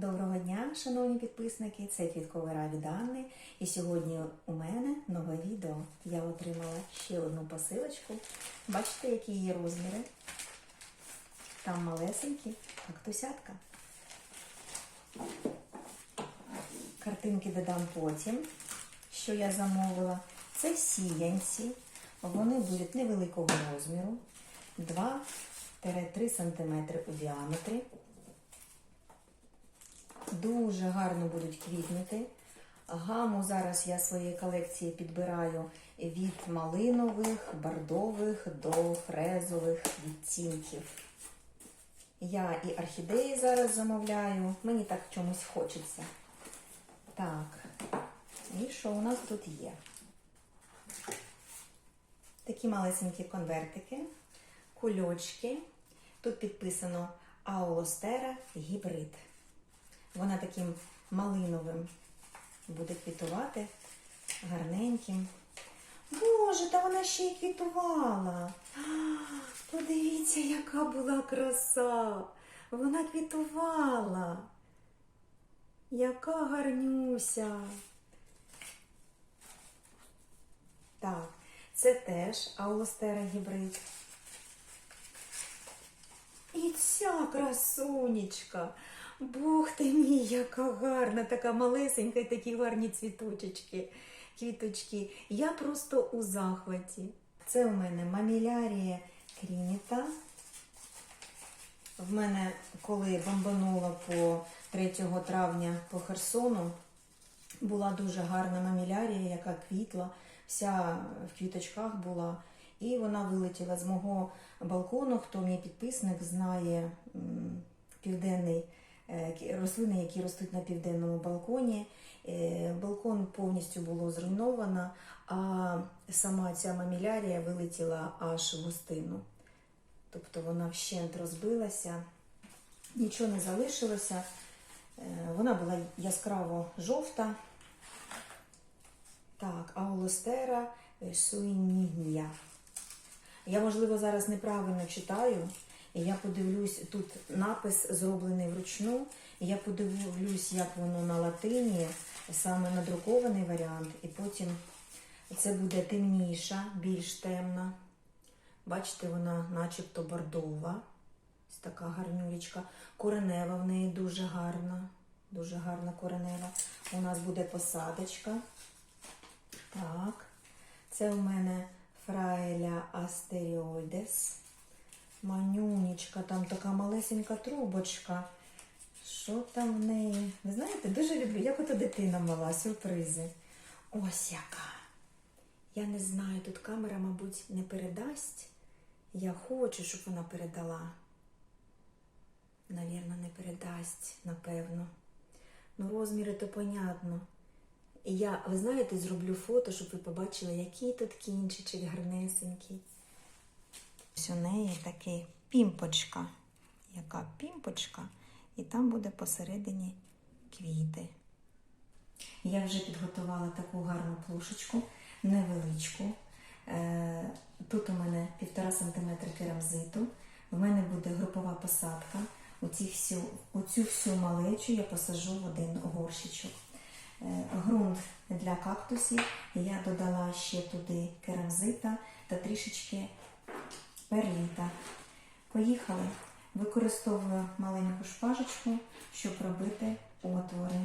Доброго дня, шановні підписники! Це квітковий рай від Анни. І сьогодні у мене нове відео. Я отримала ще одну посилочку. Бачите, які її розміри? Там малесенькі, кактусятка. Картинки додам потім, що я замовила. Це сіянці. Вони будуть невеликого розміру, 2-3 см у діаметрі. Дуже гарно будуть квітнути. Гаму зараз я своєї колекції підбираю від малинових, бордових до фрезових відтінків. Я і орхідеї зараз замовляю, мені так чомусь хочеться. Так, і що у нас тут є? Такі малесенькі конвертики, кульочки. Тут підписано Аулостера гібрид. Вона таким малиновим буде квітувати, гарненьким. Боже, та вона ще й квітувала. Подивіться, яка була краса. Вона квітувала. Яка гарнюся. Так, це теж Аулостера гібрид. І ця красунечка. Бог ти мій, яка гарна, така малесенька і такі гарні цвіточечки, квіточки. Я просто у захваті. Це у мене мамілярія крініта. В мене, коли бомбанула по 3 травня по Херсону, була дуже гарна мамілярія, яка квітла, вся в квіточках була. І вона вилетіла з мого балкону. Хто мій підписник знає південний рослини, які ростуть на південному балконі. Е, Балкон повністю було зруйновано, а сама ця мамілярія вилетіла аж в густину. Тобто вона вщент розбилася, нічого не залишилося. Е, Вона була яскраво жовта. Так, аулостера суйнігнія. Я, можливо, зараз неправильно читаю. Я подивлюсь, тут напис зроблений вручну. Я подивлюсь, як воно на латині, саме надрукований варіант. І потім це буде темніша, більш темна. Бачите, вона начебто бордова. Ось така гарнюлечка. Коренева в неї дуже гарна. Дуже гарна коренева. У нас буде посадочка. Так. Це у мене фраеля астеріоїдес. Манюнечка, там така малесенька трубочка. Що там в неї? Ви знаєте, дуже люблю, як ото дитина мала, сюрпризи. Ось яка. Я не знаю, тут камера, мабуть, не передасть. Я хочу, щоб вона передала. Навірно, не передасть, напевно. Ну, розміри то понятно. І я, ви знаєте, зроблю фото, щоб ви побачили, який тут кінчичок гарнесенький. Ось у неї такий пімпочка. Яка пімпочка, і там буде посередині квіти. Я вже підготувала таку гарну плошечку, невеличку. Е, Тут у мене 1,5 см керамзиту. В мене буде групова посадка. Оці всю, оцю всю малечу я посажу в один горщичок. Е, Ґрунт для кактусів. Я додала ще туди керамзита та трішечки перліта. Поїхали. Використовую маленьку шпажечку, щоб робити отвори.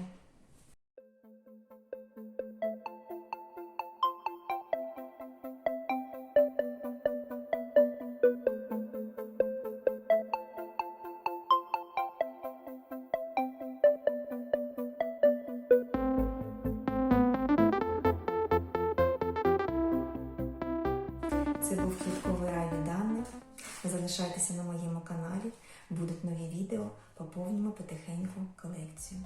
Це був квітковий рай від Залишайтеся на моєму каналі, будуть нові відео, поповнюємо потихеньку колекцію.